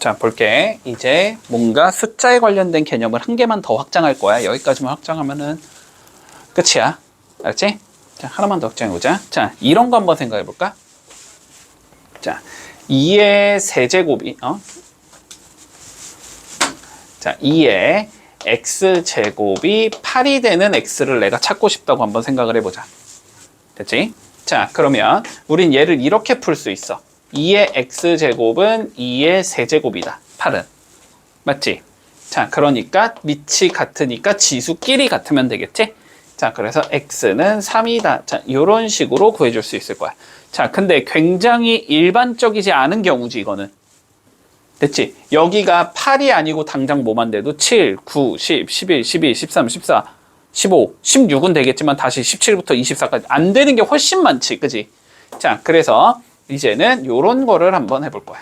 자, 볼게. 이제 뭔가 숫자에 관련된 개념을 한 개만 더 확장할 거야. 여기까지만 확장하면은 끝이야. 알았지? 자, 하나만 더 확장해 보자. 자, 이런 거 한번 생각해 볼까? 자, 2의 세제곱이 어? 자, 2의 x제곱이 8이 되는 x를 내가 찾고 싶다고 한번 생각을 해보자. 됐지? 자, 그러면 우린 얘를 이렇게 풀 수 있어. 2의 x제곱은 2의 세제곱이다. 8은. 맞지? 자, 그러니까 밑이 같으니까 지수끼리 같으면 되겠지? 자, 그래서 x는 3이다. 자, 이런 식으로 구해줄 수 있을 거야. 자, 근데 굉장히 일반적이지 않은 경우지, 이거는. 됐지? 여기가 8이 아니고 당장 뭐만 돼도 7, 9, 10, 11, 12, 13, 14, 15, 16은 되겠지만 다시 17부터 24까지 안 되는 게 훨씬 많지, 그지? 자, 그래서 이제는 요런 거를 한번 해볼 거야.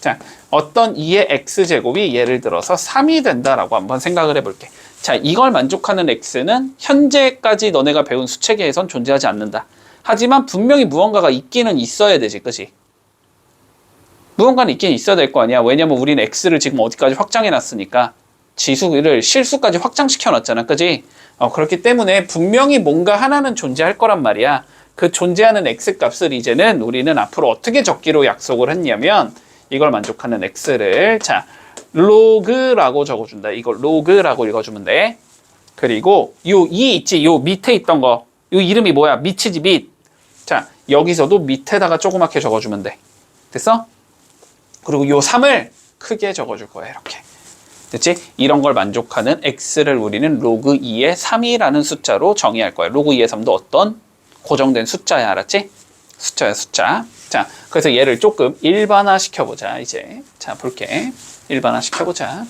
자, 어떤 2의 x제곱이 예를 들어서 3이 된다라고 한번 생각을 해볼게. 자, 이걸 만족하는 x는 현재까지 너네가 배운 수체계에선 존재하지 않는다. 하지만 분명히 무언가가 있기는 있어야 되지, 그지? 무언가는 있긴 있어야 될 거 아니야. 왜냐면 우리는 x를 지금 어디까지 확장해 놨으니까 지수를 실수까지 확장시켜 놨잖아. 그지? 어, 그렇기 때문에 분명히 뭔가 하나는 존재할 거란 말이야. 그 존재하는 x 값을 이제는 우리는 앞으로 어떻게 적기로 약속을 했냐면 이걸 만족하는 x를 자 로그라고 적어준다. 이걸 로그라고 읽어주면 돼. 그리고 요 이 있지 요 밑에 있던 거. 요 이름이 뭐야? 밑이지 밑. 자 여기서도 밑에다가 조그맣게 적어주면 돼. 됐어? 그리고 요 3을 크게 적어줄 거야 이렇게. 됐지? 이런 걸 만족하는 x를 우리는 로그 2의 3이라는 숫자로 정의할 거야. 로그 2의 3도 어떤 고정된 숫자야, 알았지? 숫자야, 숫자. 자, 그래서 얘를 조금 일반화 시켜보자, 이제. 자, 볼게. 일반화 시켜보자.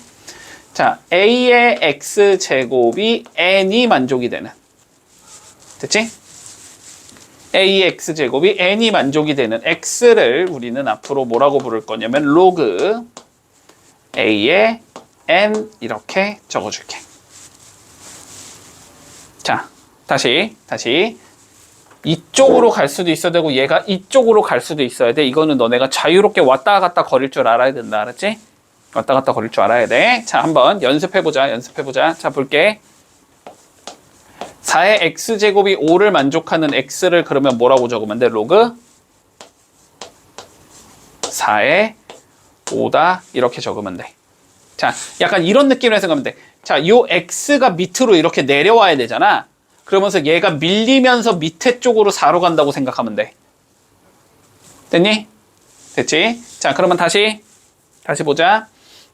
자, a의 x제곱이 n이 만족이 되는. 됐지? a의 x제곱이 n이 만족이 되는 x를 우리는 앞으로 뭐라고 부를 거냐면 로그 a의 n 이렇게 적어줄게. 자, 다시, 다시. 이쪽으로 갈 수도 있어야 되고 얘가 이쪽으로 갈 수도 있어야 돼. 이거는 너네가 자유롭게 왔다 갔다 거릴 줄 알아야 된다. 알았지? 왔다 갔다 거릴 줄 알아야 돼. 자, 한번 연습해보자. 연습해보자. 자, 볼게. 4의 x제곱이 5를 만족하는 x를 그러면 뭐라고 적으면 돼? 로그 4의 5다 이렇게 적으면 돼. 자, 약간 이런 느낌으로 생각하면 돼. 자, 요 x가 밑으로 이렇게 내려와야 되잖아. 그러면서 얘가 밀리면서 밑에 쪽으로 4로 간다고 생각하면 돼. 됐니? 됐지? 자, 그러면 다시 다시 보자.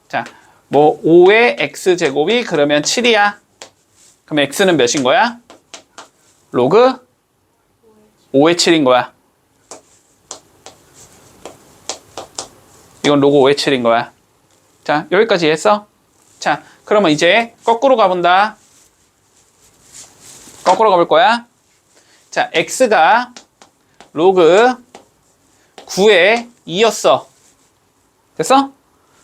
자, 뭐 5의 x제곱이 그러면 7이야. 그럼 x는 몇인 거야? 로그 5의 7인 거야. 이건 로그 5의 7인 거야. 자, 여기까지 했어? 자, 그러면 이제 거꾸로 가본다. 거꾸로 가볼 거야. 자, x가 로그 9의 2였어. 됐어?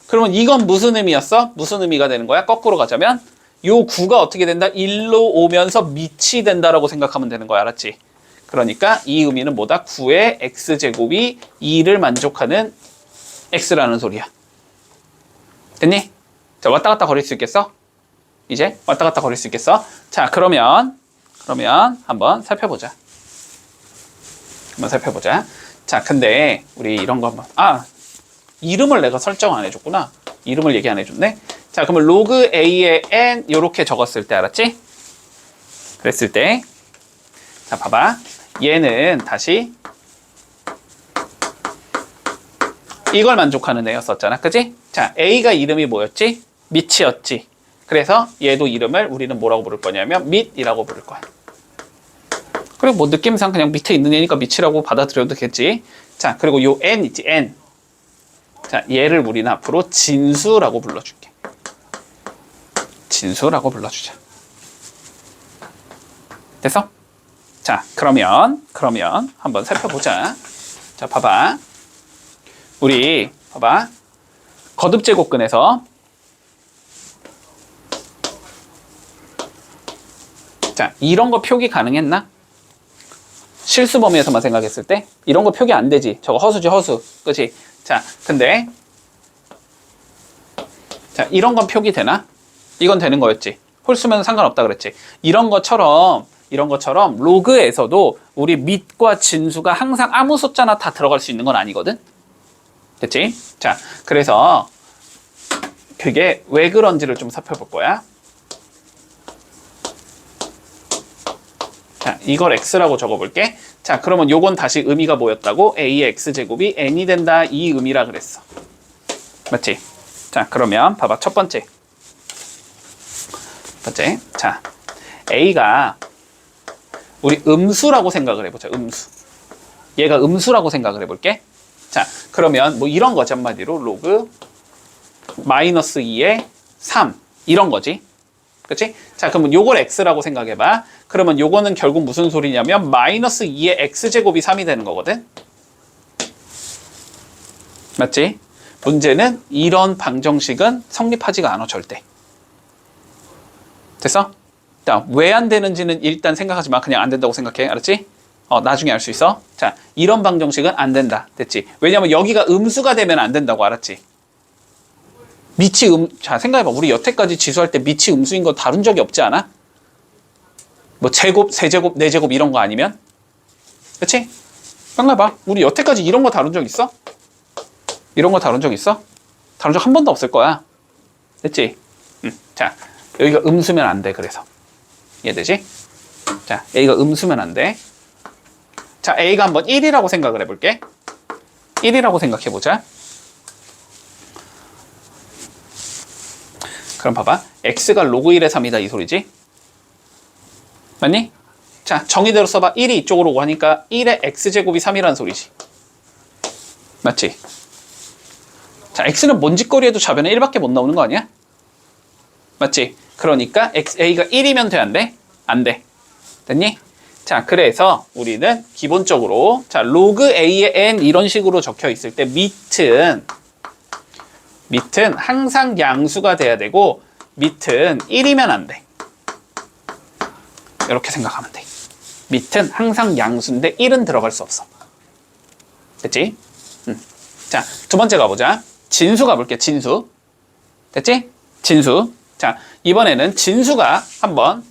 그러면 이건 무슨 의미였어? 무슨 의미가 되는 거야? 거꾸로 가자면 요 9가 어떻게 된다? 1로 오면서 밑이 된다라고 생각하면 되는 거야. 알았지? 그러니까 이 의미는 뭐다? 9의 x제곱이 2를 만족하는 x라는 소리야. 됐니? 자, 왔다 갔다 거릴 수 있겠어? 이제 왔다 갔다 거릴 수 있겠어? 자, 그러면 그러면 한번 살펴보자. 한번 살펴보자. 자, 근데 우리 이런 거 한번 아 이름을 내가 설정 안 해줬구나. 이름을 얘기 안 해줬네. 자, 그러면 로그 a의 n 이렇게 적었을 때 알았지? 그랬을 때, 자, 봐봐. 얘는 다시 이걸 만족하는 애였었잖아, 그지? 자, a가 이름이 뭐였지? 밑이었지. 그래서 얘도 이름을 우리는 뭐라고 부를 거냐면 밑이라고 부를 거야. 그리고 뭐 느낌상 그냥 밑에 있는 애니까 밑이라고 받아들여도 되겠지. 자, 그리고 요 n 있지, n. 자, 얘를 우리는 앞으로 진수라고 불러줄게. 진수라고 불러주자. 됐어? 자, 그러면, 그러면 한번 살펴보자. 자, 봐봐. 우리, 봐봐. 거듭제곱근에서 자, 이런 거 표기 가능했나? 실수 범위에서만 생각했을 때 이런 거 표기 안 되지. 저거 허수지 허수. 그치? 자, 근데 자, 이런 건 표기 되나? 이건 되는 거였지. 홀수면 상관없다 그랬지. 이런 것처럼 이런 것처럼 로그에서도 우리 밑과 진수가 항상 아무 숫자나 다 들어갈 수 있는 건 아니거든. 됐지? 자, 그래서 그게 왜 그런지를 좀 살펴볼 거야. 자, 이걸 x라고 적어볼게. 자, 그러면 요건 다시 의미가 뭐였다고? a의 x제곱이 n이 된다 이 의미라 그랬어. 맞지? 자, 그러면 봐봐. 첫 번째. 첫 번째. 자, a가 우리 음수라고 생각을 해보자. 음수. 얘가 음수라고 생각을 해볼게. 자, 그러면 뭐 이런 거지 한마디로 로그 마이너스 2의 3 이런 거지. 그치? 자, 그러면 요걸 x라고 생각해봐. 그러면 요거는 결국 무슨 소리냐면 마이너스 2의 x제곱이 3이 되는 거거든. 맞지? 문제는 이런 방정식은 성립하지가 않아 절대. 됐어? 자, 왜 안 되는지는 일단 생각하지 마. 그냥 안 된다고 생각해. 알았지? 어, 나중에 알 수 있어. 자, 이런 방정식은 안 된다. 됐지? 왜냐면 여기가 음수가 되면 안 된다고 알았지? 밑이 음, 자, 생각해봐. 우리 여태까지 지수할 때 밑이 음수인 거 다룬 적이 없지 않아? 뭐 제곱, 세제곱, 네제곱 이런 거 아니면? 그치? 생각해봐. 우리 여태까지 이런 거 다룬 적 있어? 이런 거 다룬 적 있어? 다룬 적 한 번도 없을 거야. 됐지? 응. 자, 여기가 음수면 안 돼, 그래서. 이해되지? 자, A가 음수면 안 돼. 자, A가 한번 1이라고 생각을 해볼게. 1이라고 생각해보자. 그럼 봐봐. X가 로그 1의 3이다, 이 소리지? 맞니? 자, 정의대로 써봐. 1이 이쪽으로 오고 하니까 1의 X제곱이 3이라는 소리지. 맞지? 자, X는 뭔 짓거리 해도 좌변에 1밖에 못 나오는 거 아니야? 맞지? 그러니까 X, A가 1이면 돼, 안 돼? 안 돼. 됐니? 자, 그래서 우리는 기본적으로 자, 로그 A의 n 이런 식으로 적혀 있을 때 밑은 밑은 항상 양수가 돼야 되고 밑은 1이면 안 돼. 이렇게 생각하면 돼. 밑은 항상 양수인데 1은 들어갈 수 없어. 됐지? 음. 자, 두 번째 가보자. 진수 가볼게, 진수. 됐지? 진수. 자, 이번에는 진수가 한번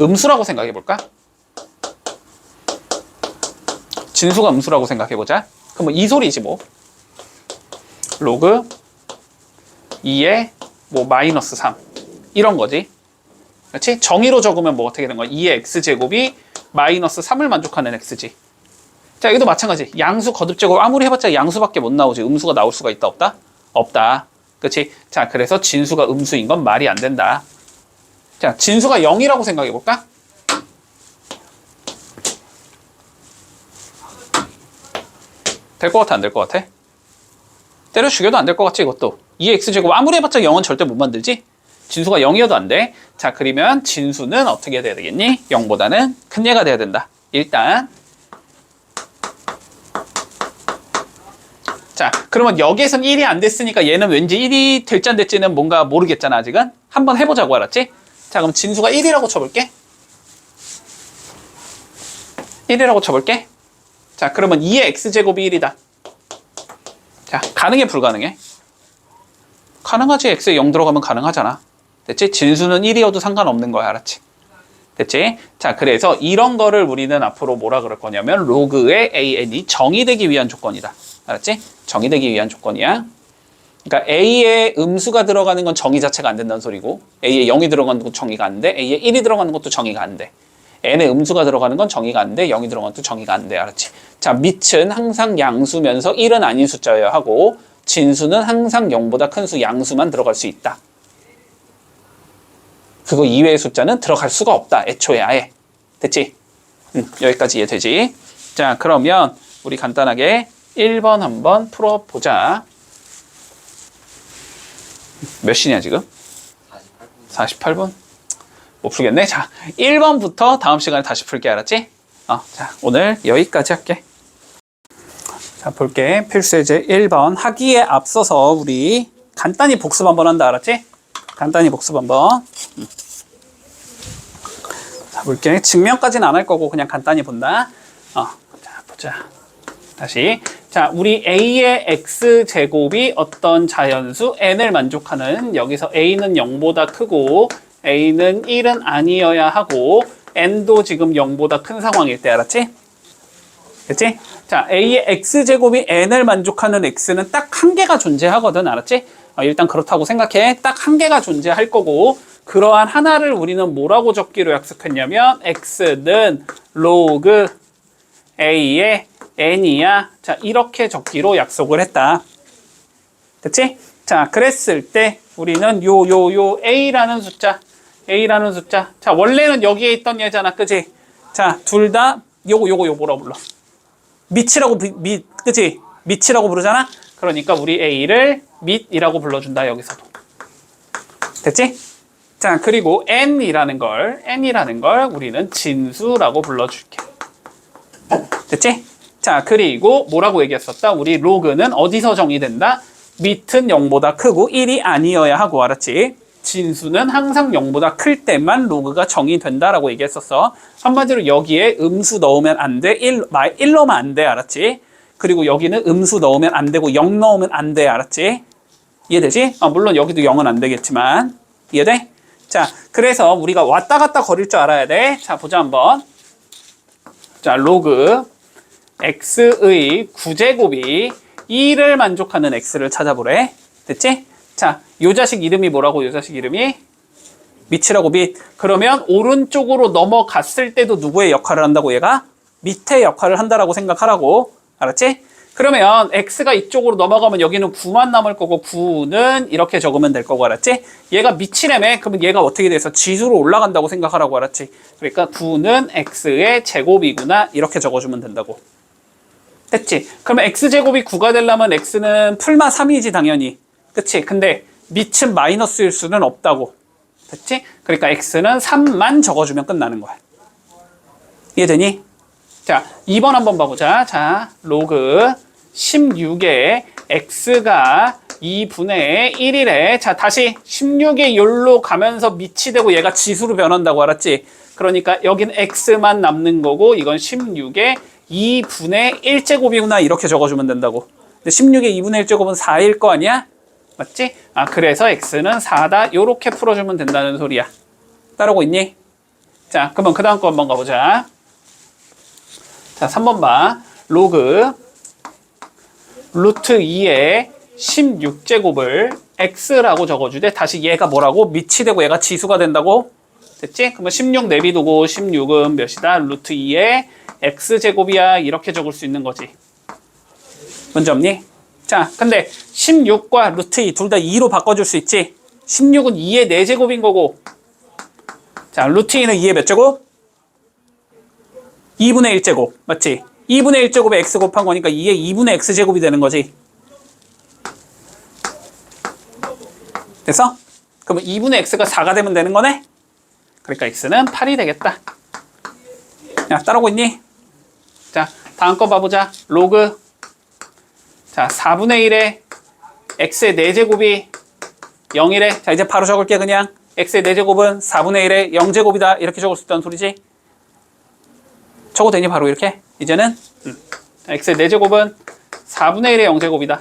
음수라고 생각해 볼까? 진수가 음수라고 생각해 보자. 그럼 이 소리지 뭐. 로그 2의 뭐 마이너스 3 이런 거지. 그렇지? 정의로 적으면 뭐 어떻게 되는 거야? 2의 x제곱이 마이너스 3을 만족하는 x지. 자, 여기도 마찬가지. 양수 거듭제곱 아무리 해봤자 양수밖에 못 나오지. 음수가 나올 수가 있다 없다? 없다. 그렇지? 자, 그래서 진수가 음수인 건 말이 안 된다. 자, 진수가 0이라고 생각해 볼까? 될 것 같아, 안 될 것 같아? 때려 죽여도 안 될 것 같지, 이것도. 2x제곱 아무리 해봤자 0은 절대 못 만들지? 진수가 0이어도 안 돼. 자, 그러면 진수는 어떻게 돼야 되겠니? 0보다는 큰 얘가 돼야 된다. 일단. 자, 그러면 여기에선 1이 안 됐으니까 얘는 왠지 1이 될지 안 될지는 뭔가 모르겠잖아, 아직은. 한번 해보자고, 알았지? 자, 그럼 진수가 1이라고 쳐볼게. 1이라고 쳐볼게. 자, 그러면 2의 x제곱이 1이다. 자, 가능해, 불가능해? 가능하지. x에 0 들어가면 가능하잖아. 됐지? 진수는 1이어도 상관없는 거야, 알았지? 됐지? 자, 그래서 이런 거를 우리는 앞으로 뭐라 그럴 거냐면 로그의 an이 정의되기 위한 조건이다. 알았지? 정의되기 위한 조건이야. 그러니까 A에 음수가 들어가는 건 정의 자체가 안 된다는 소리고 A에 0이 들어가는 것도 정의가 안 돼. A에 1이 들어가는 것도 정의가 안 돼. N에 음수가 들어가는 건 정의가 안 돼. 0이 들어가는 것도 정의가 안 돼. 알았지? 자, 밑은 항상 양수면서 1은 아닌 숫자여야 하고 진수는 항상 0보다 큰 수 양수만 들어갈 수 있다. 그거 이외의 숫자는 들어갈 수가 없다. 애초에 아예. 됐지? 음, 여기까지 이해되지? 자, 그러면 우리 간단하게 1번 한번 풀어보자. 몇 시냐 지금? 48분? 못 풀겠네. 자, 1번부터 다음 시간에 다시 풀게 알았지? 어, 자, 오늘 여기까지 할게. 자, 볼게. 필수예제 1번. 하기에 앞서서 우리 간단히 복습 한번 한다 알았지? 간단히 복습 한번. 음. 자, 볼게. 증명까지는 안 할 거고 그냥 간단히 본다. 어, 자, 보자. 다시 자, 우리 a의 x제곱이 어떤 자연수 n을 만족하는 여기서 a는 0보다 크고 a는 1은 아니어야 하고 n도 지금 0보다 큰 상황일 때 알았지? 됐지? 자, a의 x제곱이 n을 만족하는 x는 딱 한 개가 존재하거든 알았지? 어, 일단 그렇다고 생각해. 딱 한 개가 존재할 거고 그러한 하나를 우리는 뭐라고 적기로 약속했냐면 x는 로그 a의 n이야. 자, 이렇게 적기로 약속을 했다. 됐지? 자, 그랬을 때 우리는 요, 요, 요 a라는 숫자, a라는 숫자. 자, 원래는 여기에 있던 얘잖아. 그지? 자, 둘 다 요거, 요거, 요거 뭐라 불러? 밑이라고, 비- 밑, 그지? 밑이라고 부르잖아? 그러니까 우리 a를 밑이라고 불러준다, 여기서도. 됐지? 자, 그리고 n이라는 걸, n이라는 걸 우리는 진수라고 불러줄게. 됐지? 자, 그리고 뭐라고 얘기했었다? 우리 로그는 어디서 정의된다? 밑은 0보다 크고 1이 아니어야 하고, 알았지? 진수는 항상 0보다 클 때만 로그가 정의 된다라고 얘기했었어. 한마디로 여기에 음수 넣으면 안 돼. 1, 1 넣으면 안 돼. 알았지? 그리고 여기는 음수 넣으면 안 되고 0 넣으면 안 돼. 알았지? 이해되지? 아, 물론 여기도 0은 안 되겠지만. 이해돼? 자, 그래서 우리가 왔다 갔다 거릴 줄 알아야 돼. 자, 보자 한번. 자, 로그 x의 구제곱이 2를 만족하는 x를 찾아보래. 됐지? 자, 요 자식 이름이 뭐라고 요 자식 이름이? 밑이라고 밑. 그러면 오른쪽으로 넘어갔을 때도 누구의 역할을 한다고 얘가? 밑의 역할을 한다라고 생각하라고. 알았지? 그러면 x가 이쪽으로 넘어가면 여기는 9만 남을 거고 9는 이렇게 적으면 될 거고 알았지? 얘가 밑이라며 그러면 얘가 어떻게 돼서 지수로 올라간다고 생각하라고 알았지? 그러니까 9는 x의 제곱이구나 이렇게 적어주면 된다고. 됐지? 그러면 x제곱이 9가 되려면 x는 풀마 3이지 당연히. 그치? 근데 밑은 마이너스일 수는 없다고. 됐지? 그러니까 x는 3만 적어주면 끝나는 거야. 이해되니? 자, 2번 한번 봐보자. 자, 로그 16에 x가 2분의 1이래. 자, 다시 16에 열로 가면서 밑이 되고 얘가 지수로 변한다고 알았지? 그러니까 여기는 x만 남는 거고 이건 16에 2분의 1제곱이구나 이렇게 적어주면 된다고. 근데 16에 2분의 1제곱은 4일 거 아니야? 맞지? 아, 그래서 x는 4다. 요렇게 풀어주면 된다는 소리야. 따라오고 있니? 자, 그러면 그 다음 거 한번 가보자. 자, 3번 봐. 로그 루트 2의 16제곱을 x라고 적어주되 다시 얘가 뭐라고? 밑이 되고 얘가 지수가 된다고? 됐지? 그러면 16 내비두고 16은 몇이다? 루트 2의 x제곱이야. 이렇게 적을 수 있는 거지. 문제 없니? 자, 근데 16과 루트 2 둘 다 2로 바꿔줄 수 있지? 16은 2의 4제곱인 거고 자, 루트 2는 2의 몇 제곱? 2분의 1제곱 맞지? 2분의 1제곱에 x 곱한 거니까 2의 2분의 x제곱이 되는 거지 됐어? 그러면 2분의 x가 4가 되면 되는 거네? 그러니까 x는 8이 되겠다 야 따라오고 있니? 자 다음 거 봐보자 로그 자 4분의 1에 x의 4제곱이 0이래 자 이제 바로 적을게 그냥. x의 4제곱은 4분의 1에 0제곱이다. 이렇게 적을 수 있다는 소리지? 적어도 되니 바로 이렇게? 이제는? 음. x의 4제곱은 4분의 1의 0제곱이다.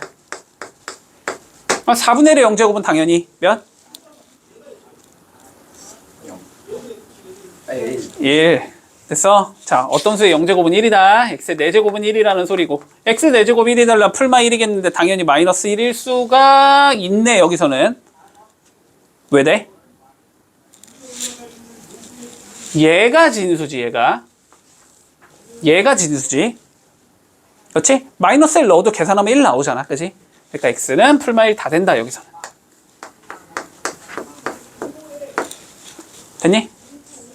4분의 1의 0제곱은 당연히 몇? 1 됐어? 자 어떤 수의 0제곱은 1이다 x의 4제곱은 1이라는 소리고 x 4제곱 1이 달라 풀마 1이겠는데 당연히 마이너스 1일 수가 있네 여기서는 왜 돼? 얘가 진수지 얘가 얘가 진수지. 그렇지? 마이너스 1 넣어도 계산하면 1 나오잖아. 그지? 그러니까 x는 풀마 1 다 된다, 여기서는. 됐니?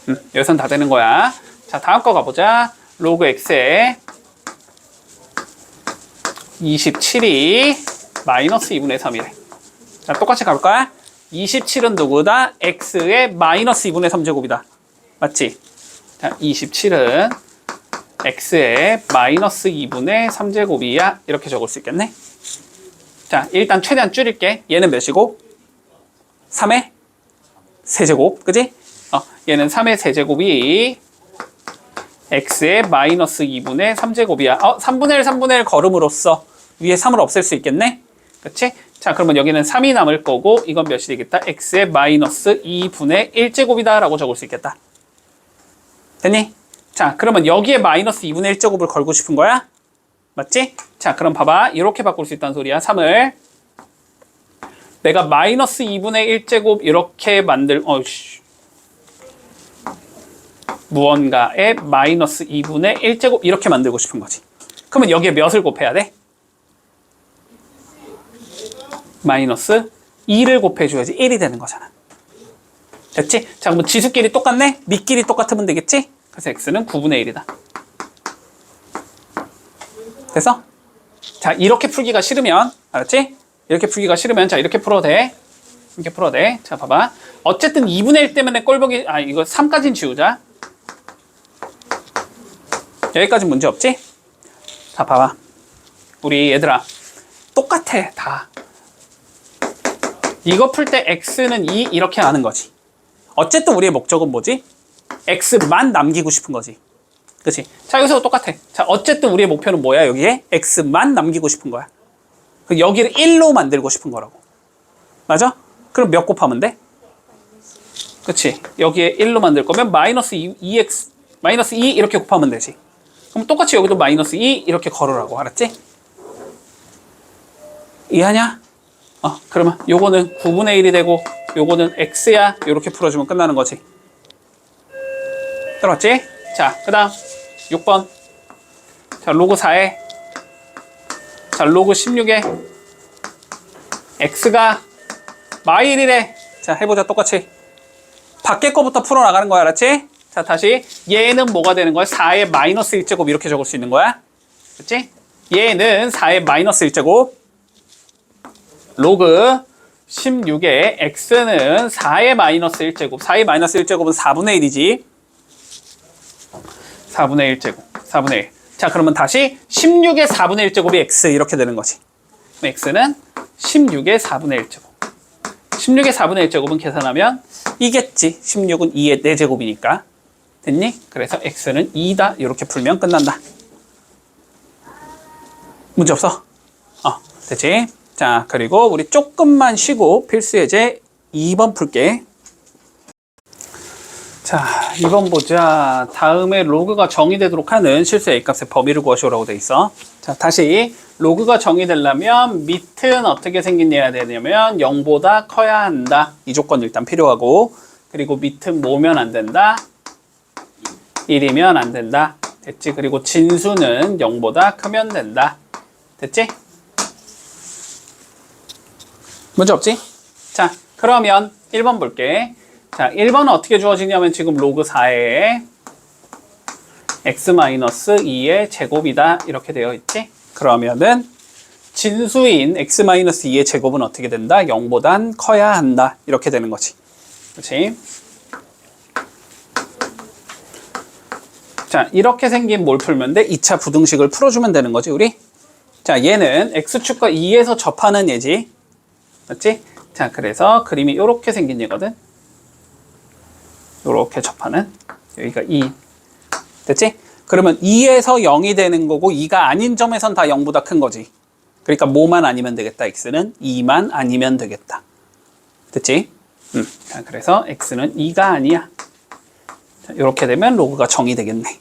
응, 여기선 다 되는 거야. 자, 다음 거 가보자. 로그 x에 27이 마이너스 2분의 3이래. 자, 똑같이 가볼까? 27은 누구다? x의 마이너스 2분의 3제곱이다. 맞지? 자, 27은 x의 마이너스 2분의 3제곱이야. 이렇게 적을 수 있겠네. 자, 일단 최대한 줄일게. 얘는 몇이고? 3의 세제곱. 그지? 어, 얘는 3의 세제곱이 x의 마이너스 2분의 3제곱이야. 어, 3분의 1, 3분의 1 걸음으로써 위에 3을 없앨 수 있겠네? 그치? 자, 그러면 여기는 3이 남을 거고, 이건 몇이 되겠다? x의 마이너스 2분의 1제곱이다. 라고 적을 수 있겠다. 됐니? 자, 그러면 여기에 마이너스 2분의 1제곱을 걸고 싶은 거야? 맞지? 자, 그럼 봐봐. 이렇게 바꿀 수 있다는 소리야. 3을. 내가 마이너스 2분의 1제곱 이렇게 만들, 어이씨. 무언가에 마이너스 2분의 1제곱 이렇게 만들고 싶은 거지. 그러면 여기에 몇을 곱해야 돼? 마이너스 2를 곱해줘야지 1이 되는 거잖아. 됐지? 자, 그럼 지수끼리 똑같네? 밑끼리 똑같으면 되겠지? 그래서 x는 9분의 1이다. 됐어? 자, 이렇게 풀기가 싫으면, 알았지? 이렇게 풀기가 싫으면, 자, 이렇게 풀어도 돼. 이렇게 풀어도 돼. 자, 봐봐. 어쨌든 2분의 1 때문에 꼴보기, 아, 이거 3까지는 지우자. 여기까지 문제 없지? 자, 봐봐. 우리 얘들아. 똑같아, 다. 이거 풀 때 x는 2 이렇게 하는 거지. 어쨌든 우리의 목적은 뭐지? x만 남기고 싶은 거지. 그치? 자, 여기서 똑같아. 자, 어쨌든 우리의 목표는 뭐야, 여기에? x만 남기고 싶은 거야. 그 여기를 1로 만들고 싶은 거라고. 맞아? 그럼 몇 곱하면 돼? 그치? 여기에 1로 만들 거면 마이너스 2, 2x, 마이너스 2 이렇게 곱하면 되지. 그럼 똑같이 여기도 마이너스 2 이렇게 걸으라고. 알았지? 이해하냐? 어, 그러면 요거는 9분의 1이 되고 요거는 x야. 이렇게 풀어주면 끝나는 거지. 들었지? 자, 그 다음 6번. 자, 로그 4에 자, 로그 16에 x가 마일이래. 자, 해보자. 똑같이. 밖에 거부터 풀어나가는 거야. 알았지? 자, 다시. 얘는 뭐가 되는 거야? 4의 마이너스 1제곱 이렇게 적을 수 있는 거야. 그치? 얘는 4의 마이너스 1제곱. 로그 16에 x는 4의 마이너스 1제곱. 4의 마이너스 1제곱은 4분의 1이지. 4분의 1제곱. 4분의 1. 자, 그러면 다시 16의 4분의 1제곱이 x 이렇게 되는 거지. x는 16의 4분의 1제곱. 16의 4분의 1제곱은 계산하면 이겠지. 16은 2의 4제곱이니까. 됐니? 그래서 x는 2다. 이렇게 풀면 끝난다. 문제 없어? 어, 됐지? 자, 그리고 우리 조금만 쉬고 필수 예제 2번 풀게. 자, 2번 보자. 다음에 로그가 정의되도록 하는 실수 A값의 범위를 구하시오라고 돼 있어. 자, 다시 로그가 정의되려면 밑은 어떻게 생긴해야 되냐면 0보다 커야 한다. 이 조건 일단 필요하고 그리고 밑은 뭐면 안 된다? 1이면 안 된다. 됐지? 그리고 진수는 0보다 크면 된다. 됐지? 문제 없지? 자, 그러면 1번 볼게. 자, 1번은 어떻게 주어지냐면 지금 로그 4에 x-2의 제곱이다. 이렇게 되어 있지? 그러면은 진수인 x-2의 제곱은 어떻게 된다? 0보단 커야 한다. 이렇게 되는 거지. 그렇지? 자, 이렇게 생긴 뭘 풀면 돼? 2차 부등식을 풀어주면 되는 거지, 우리? 자, 얘는 x축과 2에서 접하는 얘지. 맞지? 자, 그래서 그림이 이렇게 생긴 얘거든. 이렇게 접하는 여기가 2 됐지? 그러면 2에서 0이 되는 거고 2가 아닌 점에선 다 0보다 큰 거지. 그러니까 뭐만 아니면 되겠다. x는 2만 아니면 되겠다. 됐지? 음. 자, 그래서 x는 2가 아니야. 자, 이렇게 되면 로그가 정의되겠네.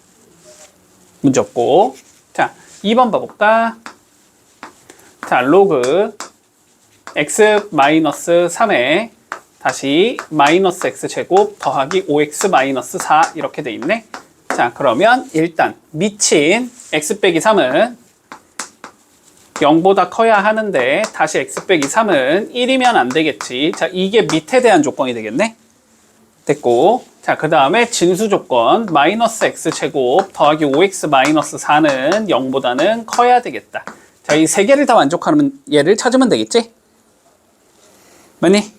문제 없고. 자, 2번 봐볼까? 자, 로그 x-3에 다시 마이너스 x제곱 더하기 5x 마이너스 4 이렇게 돼 있네. 자, 그러면 일단 미친 x 빼기 3은 0보다 커야 하는데 다시 x 빼기 3은 1이면 안 되겠지. 자, 이게 밑에 대한 조건이 되겠네. 됐고. 자, 그 다음에 진수 조건 마이너스 x제곱 더하기 5x 마이너스 4는 0보다는 커야 되겠다. 자, 이 세 개를 다 만족하는 얘를 찾으면 되겠지? 맞니?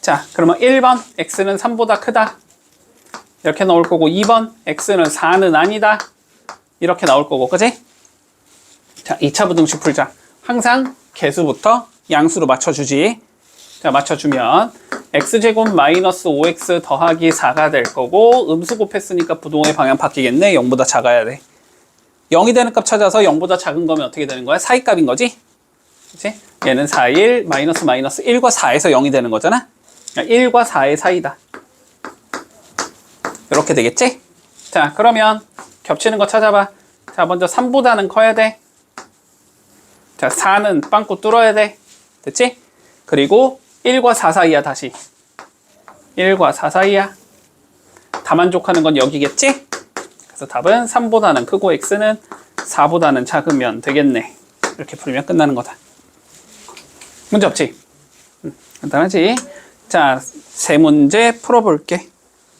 자, 그러면 1번 x는 3보다 크다. 이렇게 나올 거고 2번 x는 4는 아니다. 이렇게 나올 거고, 그지? 자, 2차 부등식 풀자. 항상 개수부터 양수로 맞춰주지. 자, 맞춰주면 x제곱 마이너스 5x 더하기 4가 될 거고 음수 곱했으니까 부동의 방향 바뀌겠네 0보다 작아야 돼 0이 되는 값 찾아서 0보다 작은 거면 어떻게 되는 거야? 사이 값인 거지? 그치? 얘는 4, 1, 마이너스 마이너스 1과 4에서 0이 되는 거잖아? 1과 4의 사이다 이렇게 되겠지? 자 그러면 겹치는 거 찾아봐 자 먼저 3보다는 커야 돼 자, 4는 빵꾸 뚫어야 돼. 됐지? 그리고 1과 4 사이야, 다시. 1과 4 사이야. 다 만족하는 건 여기겠지? 그래서 답은 3보다는 크고 x는 4보다는 작으면 되겠네. 이렇게 풀면 끝나는 거다. 문제 없지? 음, 간단하지? 자, 세 문제 풀어볼게.